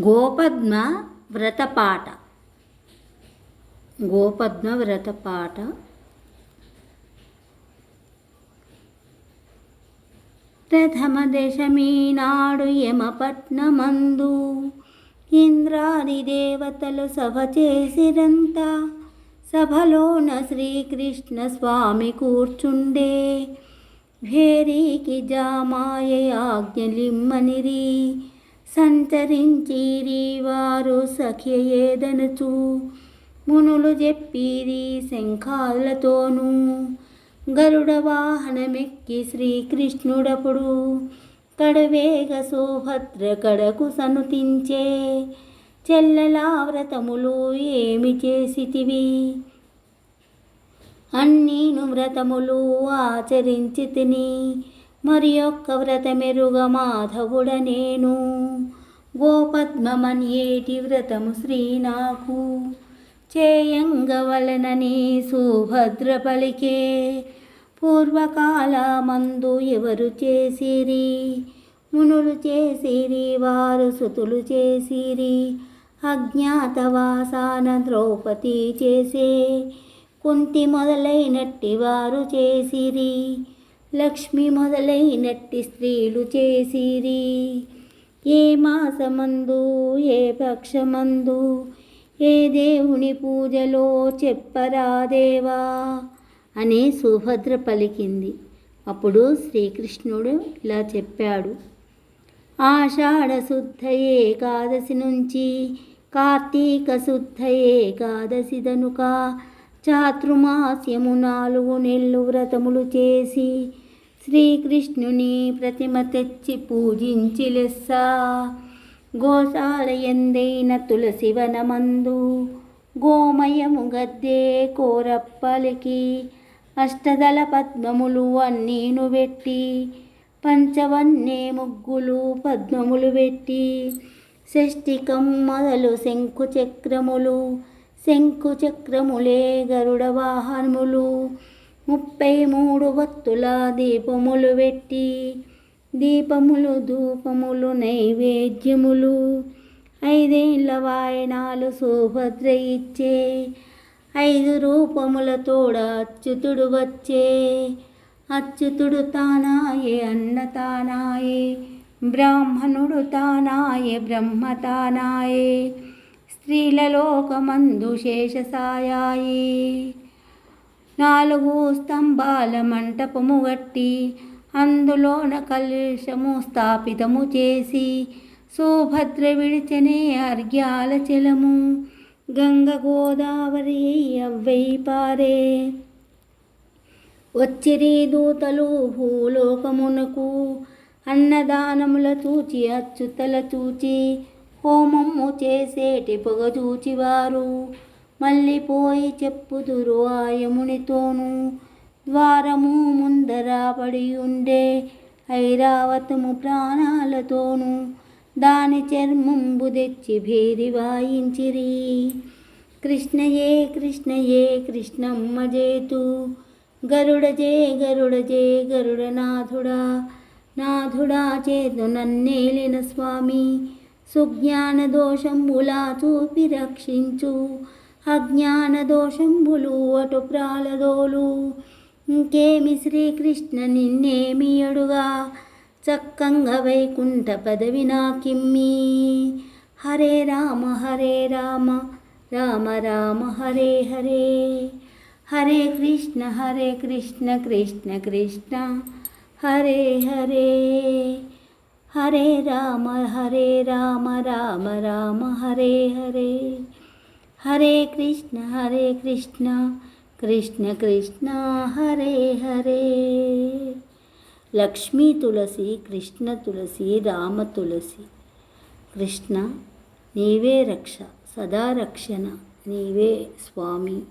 గోపద్మ వ్రతపాట. గోపద్మ వ్రతపాట. ప్రథమ దశమీనాడు యమపట్నమందు ఇంద్రాది దేవతలు సభ చేసిరంతా. సభలోన శ్రీకృష్ణ స్వామి కూర్చుండే. భేరీకి జామాయ ఆజ్ఞలిమ్మనిరి సంచరించిరి వారు సఖ్యయేదనుచు మునులు చెప్పిరి శంఖాలతోనూ. గరుడ వాహనమెక్కి శ్రీకృష్ణుడప్పుడు కడవేగ సుభద్ర కడకు సనుతించే. చెల్లెలా వ్రతములు ఏమి చేసితివి? అన్నీను వ్రతములు ఆచరించి తిని మరి యొక్క వ్రతమెరుగ మాధవుడ నేను పద్మమన్యేటి వ్రతము శ్రీ నాకు చేయంగవలనని సుభద్ర పలికే పూర్వకాల మందు ఎవరు చేసిరి? మునులు చేసిరి వారు సుతులు చేసిరి అజ్ఞాతవాసాన ద్రౌపది చేసే కుంతి మొదలైనట్టి వారు చేసిరి లక్ష్మి మొదలైనట్టి స్త్రీలు చేసిరి. ఏ మాసమందు ఏ పక్షమందు ఏ దేవుని పూజలో చెప్పరా దేవా అని సుభద్ర పలికింది. అప్పుడు శ్రీకృష్ణుడు ఇలా చెప్పాడు. ఆషాఢ శుద్ధ ఏకాదశి నుంచి కార్తీక శుద్ధ ఏకాదశి దనుక చాతుర్మాస్యము నాలుగు నెల్లు వ్రతములు చేసి శ్రీకృష్ణుని ప్రతిమ తెచ్చి పూజించి లెస్స గోశాల ఎందైన తులసి వనమందు గోమయము గద్దే కోరప్పలికి అష్టదళ పద్మములు అన్నీను పెట్టి పంచవన్నే ముగ్గులు పద్మములు పెట్టి షష్టికం మొదలు శంకు చక్రములు శంకు చక్రములే గరుడ వాహనములు ముప్పై మూడు వత్తుల దీపములు పెట్టి దీపములు ధూపములు నైవేద్యములు ఐదేళ్ళ వాయనాలు సుభద్ర ఇచ్చే ఐదు రూపములతోడ అచ్యుతుడు వచ్చే. అచ్యుతుడు తానాయే అన్న తానాయే బ్రాహ్మణుడు తానాయే బ్రహ్మ తానాయే స్త్రీల లోకమందు శేషసాయాయి. నాలుగు స్తంభాల మంటపము గట్టి అందులోన కలుషము స్థాపితము చేసి సుభద్ర విడిచనే అర్ఘ్యాల చలము గంగ గోదావరి అవ్వై పారే. వచ్చిరి దూతలు భూలోకమునకు అన్నదానముల చూచి అచ్యుతల చూచి హోమము చేసేటి పొగ చూచివారు. మళ్ళీ పోయి చెప్పుదురు ఆయమునితోనూ ద్వారము ముందర పడి ఉండే ఐరావతము ప్రాణాలతోనూ దాని చర్మంబు తెచ్చి భేరి వాయించిరి. కృష్ణయే కృష్ణయే కృష్ణమ్మ జేతు గరుడ జే గరుడ జే గరుడ నాథుడా నాథుడా చేతు నన్నేలిన స్వామి. సుజ్ఞాన దోషంబులా చూపి రక్షించు. అజ్ఞాన దోషంబులు అటు ప్రాలదోలు ఇంకేమి శ్రీకృష్ణ నిన్నేమి అడుగా చక్కంగా వైకుంఠ పదవి నాకిమ్మి. హరే రామ హరే రామ రామ రామ హరే హరే. హరే కృష్ణ హరే కృష్ణ కృష్ణ కృష్ణ హరే హరే. హరే రామ హరే రామ రామ రామ హరే హరే. హరే కృష్ణ హరే కృష్ణ కృష్ణ కృష్ణ హరే హరే. లక్ష్మీ తులసి కృష్ణ తులసి రామ తులసి. కృష్ణ నీవే రక్ష సదా రక్షణ నీవే స్వామి.